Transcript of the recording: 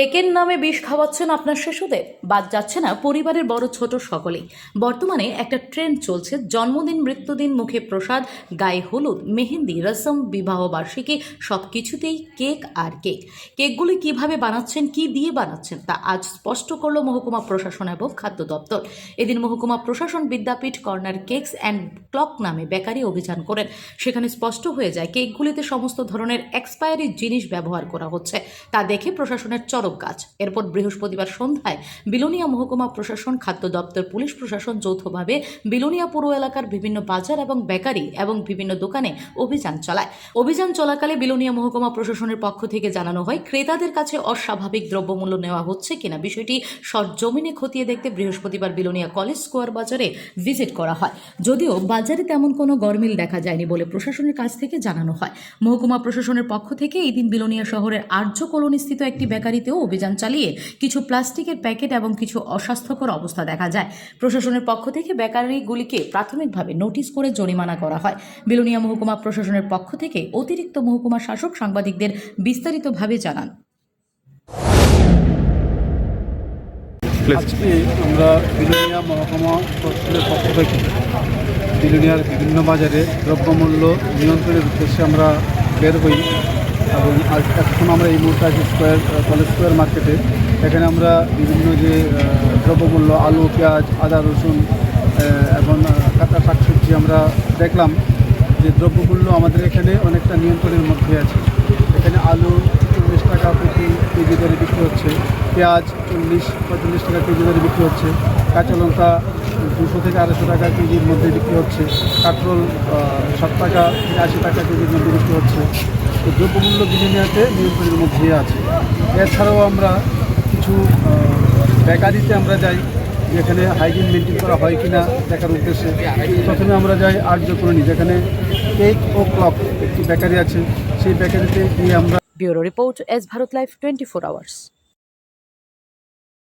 কেকের নামে বিষ খাওয়াচ্ছেন আপনার শিশুদের। বাদ যাচ্ছে না পরিবারের বড় ছোট সকলেই। বর্তমানে একটা ট্রেন্ড চলছে। জন্মদিন, মৃত্যুদিন, মুখে প্রসাদ, গায়ে হলুদ, মেহেন্দি, রসম, বিবাহ বার্ষিকী সব কিছুতেই কেক আর কেক। কেকগুলি কীভাবে বানাচ্ছেন, কি দিয়ে বানাচ্ছেন, তা আজ স্পষ্ট করল মহকুমা প্রশাসন এবং খাদ্য দপ্তর। এদিন মহকুমা প্রশাসন Vidyapeeth corner cakes and clock নামে বেকারি অভিযান করেন। সেখানে স্পষ্ট হয়ে যায়, কেকগুলিতে সমস্ত ধরনের এক্সপায়ারি জিনিস ব্যবহার করা হচ্ছে। তা দেখে প্রশাসনের চরক গাছ এরপর বৃহস্পতিবার সন্ধ্যায় বিলোনিয়া মহকুমা প্রশাসন, খাদ্য দপ্তর, পুলিশ প্রশাসন যৌথভাবে বিলোনিয়া পুর এলাকার বিভিন্ন বাজার এবং বেকারি এবং বিভিন্ন দোকানে অভিযান চালায়। অভিযান চলাকালে বিলোনিয়া মহকুমা প্রশাসনের পক্ষ থেকে জানানো হয়, ক্রেতাদের কাছে অস্বাভাবিক দ্রব্যমূল্য নেওয়া হচ্ছে কিনা বিষয়টি সরজমিনে খতিয়ে দেখতে বৃহস্পতিবার বিলোনিয়া কলেজ স্কোয়ার বাজারে ভিজিট করা হয়। যদিও বাজারে তেমন কোনো গরমিল দেখা যায়নি বলে প্রশাসনের কাছ থেকে জানানো হয়। মহকুমা প্রশাসনের পক্ষ থেকে এই দিন বিলোনিয়া শহরের আর্য কলোনিস্থিত একটি বেকারিতেও অভিযান চালিয়ে কিছু প্লাস্টিকের প্যাকেট এবং কিছু অস্বাস্থ্যকর অবস্থা দেখা যায়। প্রশাসনের পক্ষ থেকে বেকারিগুলিকে প্রাথমিকভাবে নোটিশ করে জরিমানা করা হয়। বিলোনিয়া মহকুমা প্রশাসনের পক্ষ থেকে অতিরিক্ত মহকুমা শাসক সাংবাদিকদের বিস্তারিতভাবে জানান। আজকে আমরা বিলোনিয়া মহকুমা পক্ষ থেকে বিলোনিয়ার বিভিন্ন বাজারে দ্রব্যমূল্য নিয়ন্ত্রণের উদ্দেশ্যে আমরা বের হই এবং এখন আমরা এই মুহূর্তে আছি স্কোয়ার কলেজ স্কোয়ার মার্কেটে। এখানে আমরা বিভিন্ন যে দ্রব্যমূল্য, আলু, পেঁয়াজ, আদা, রসুন এবং কাঁচা শাকসবজি আমরা দেখলাম যে দ্রব্যমূল্য আমাদের এখানে অনেকটা নিয়ন্ত্রণের মধ্যে আছে। এখানে আলু চল্লিশ টাকা প্রতি কেজি দরে বিক্রি হচ্ছে পেঁয়াজ চল্লিশ, পঁয়তাল্লিশ টাকা কেজি দরে বিক্রি হচ্ছে। কাঁচা লঙ্কা দুশো থেকে আড়াইশো টাকা কেজির মধ্যে বিক্রি হচ্ছে। কাঁকরোল ষাট টাকা থেকে আশি টাকা কেজির মধ্যে বিক্রি হচ্ছে। তো দ্রব্যমূল্য বিনিময়তে নিয়ন্ত্রণের মধ্যে আছে। এছাড়াও আমরা কিছু বেকারিতে আমরা যাই, যেখানে হাইজিন মেনটেন করা হয় কিনা দেখার উদ্দেশ্যে। প্রথমে আমরা যাই আর্য কলোনি, যেখানে কেক ও ক্লক একটি বেকারি আছে। সেই বেকারিতে গিয়ে আমরা bureau report S Bharat life twenty four hours.